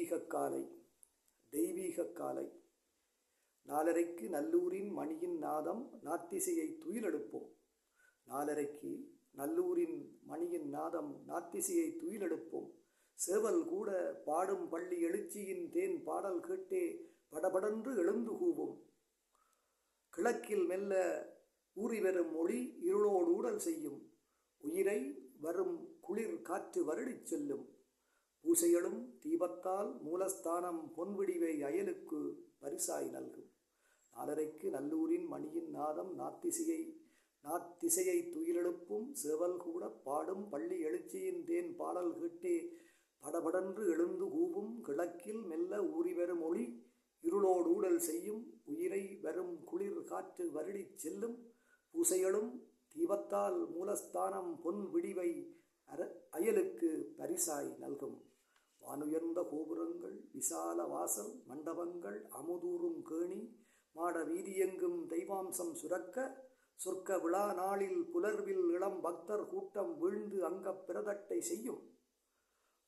தெய்வீக காலை தெய்வீக காலை நாலரைக்கு நல்லூரின் மணியின் நாதம் நாத்திசையை துயிலெடுப்போம். நாலரைக்கு நல்லூரின் மணியின் நாதம் நாத்திசையை துயிலெடுப்போம். சேவல் கூட பாடும் பள்ளி எழுச்சியின் தேன் பாடல் கேட்டே படபடன்று எழுந்து கூவும். கிழக்கில் மெல்ல ஊறி வரும் ஒளி இருளோடு ஊடல் செய்யும். உயிரை வரும் குளிர் காற்று வருடிச் செல்லும். பூசைகளும் தீபத்தால் மூலஸ்தானம் பொன்விடிவை அயலுக்கு பரிசாய் நல்கும். நாலரைக்கு நல்லூரின் மணியின் நாதம் நாத்திசையை நாத்திசையை துயிலெழுப்பும் சேவல் கூட பாடும் பள்ளி எழுச்சியின் தேன் பாடல் கேட்டே படபடன்று எழுந்து கூவும் கிழக்கில் மெல்ல ஊறி வரும் ஒளி இருளோடு ஊடல் செய்யும் உயிரை வரும் குளிர் காற்று வருடிச் செல்லும் பூசைகளும் தீபத்தால் மூலஸ்தானம் பொன் விடிவை அயலுக்கு பரிசாய் நல்கும். வானுயர்ந்த கோபுரங்கள் விசால வாசல் மண்டபங்கள் அமுதூறும் கேணி மாட வீதியெங்கும் தெய்வாம்சம் சுரக்க சொர்க்க விழா நாளில் புலர்வில் இளம் பக்தர் கூட்டம் வீழ்ந்து அங்கப் பிரதட்டை செய்யும்.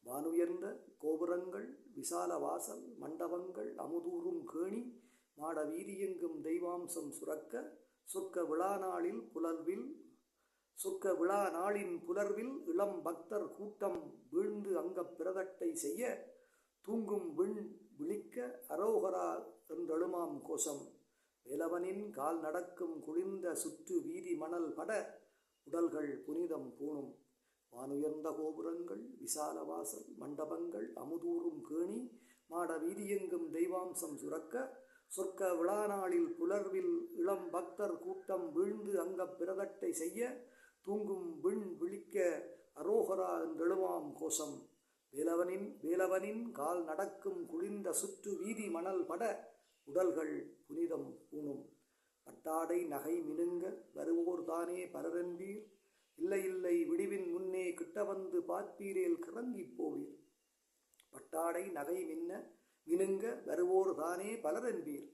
வானுயர்ந்த கோபுரங்கள் விசால வாசல் மண்டபங்கள் அமுதூறும் கேணி மாட வீதியெங்கும் தெய்வாம்சம் சுரக்க சொர்க்க விழா நாளில் புலர்வில் சொர்க்க விழா நாளின் புலர்வில் இளம் பக்தர் கூட்டம் வீழ்ந்து அங்கப் பிரதட்டை செய்ய தூங்கும் விண் விழிக்க அரோகரா என்றெழுமாம் கோஷம். வேலவனின் கால் நடக்கும் குளிர்ந்த சுற்று வீதி மணல் பட உடல்கள் புனிதம் பூணும். வானுயர்ந்த கோபுரங்கள் விசால வாசல் மண்டபங்கள் அமுதூறும் கேணி மாட வீதியெங்கும் தெய்வாம்சம் சுரக்க சொர்க்க விழா நாளில் புலர்வில் இளம் பக்தர் கூட்டம் வீழ்ந்து அங்கப் பிரதட்டை செய்ய தூங்கும் விண் விழிக்க அரோகரா என்றெழுவாம் கோஷம். வேலவனின் வேலவனின் கால் நடக்கும் குளிர்ந்த சுற்று வீதி மணல் பட உடல்கள் புனிதம் பூணும். பட்டாடை நகை மினுங்க வருவோர் தானே பலரென்பீர் இல்லை இல்லை விடிவின் முன்னே கிட்ட வந்து பார்ப்பீரேல் கிறங்கிப் போவீர். பட்டாடை நகை மின்ன மினுங்க வருவோர் தானே பலரென்பீர்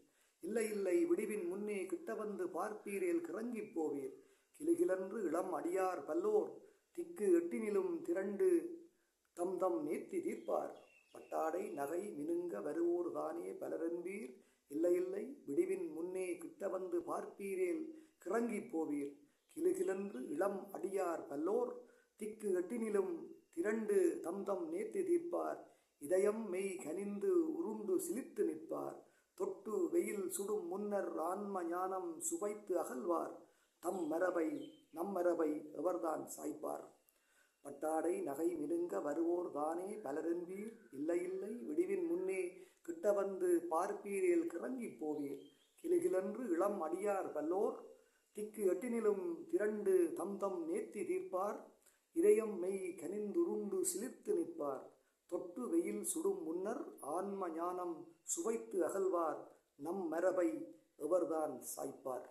இல்லை இல்லை விடிவின் முன்னே கிட்ட வந்து பார்ப்பீரேல் கிறங்கிப் போவீர். கிளுகிழன்று இளம் அடியார் பல்லோர் திக்கு எட்டினிலும் திரண்டு தம் தம் நீர்த்தி தீர்ப்பார். பட்டாடை நகை மினுங்க வருவோர் தானே பலரென்பீர். இல்லை இல்லை விடிவின் முன்னே கிட்ட வந்து பார்ப்பீரேல் கிறங்கிப் போவீர். கிளுகிழன்று இளம் அடியார் பல்லோர் திக்கு எட்டினிலும் திரண்டு தம் தம் நேர்த்தி தீர்ப்பார். இதயம் மெய் கனிந்து உருண்டு சிலித்து நிற்பார். தொட்டு வெயில் சுடும் முன்னர் ஆன்ம ஞானம் சுவைத்து அகழ்வார் தம் மரபை நம் மரபை எவர்தான் சாய்ப்பார்? பட்டாடை நகை மினுங்க வருவோர் தானே பலரென்பீர் இல்லை இல்லை விடிவின் முன்னே கிட்ட வந்து பார்ப்பீரேல் கிறங்கி போவீர். கிளுகிழன்று இளம் அடியார் பல்லோர் திக்கு எட்டினிலும் திரண்டு தம் தம் நேர்த்தி தீர்ப்பார். இதயம் மெய் கனிந்துருண்டு சிலிர்த்து நிற்பார். தொட்டு வெயில் சுடும் முன்னர் ஆன்ம ஞானம் சுவைத்து அகழ்வார் நம் மரபை எவர்தான் சாய்ப்பார்?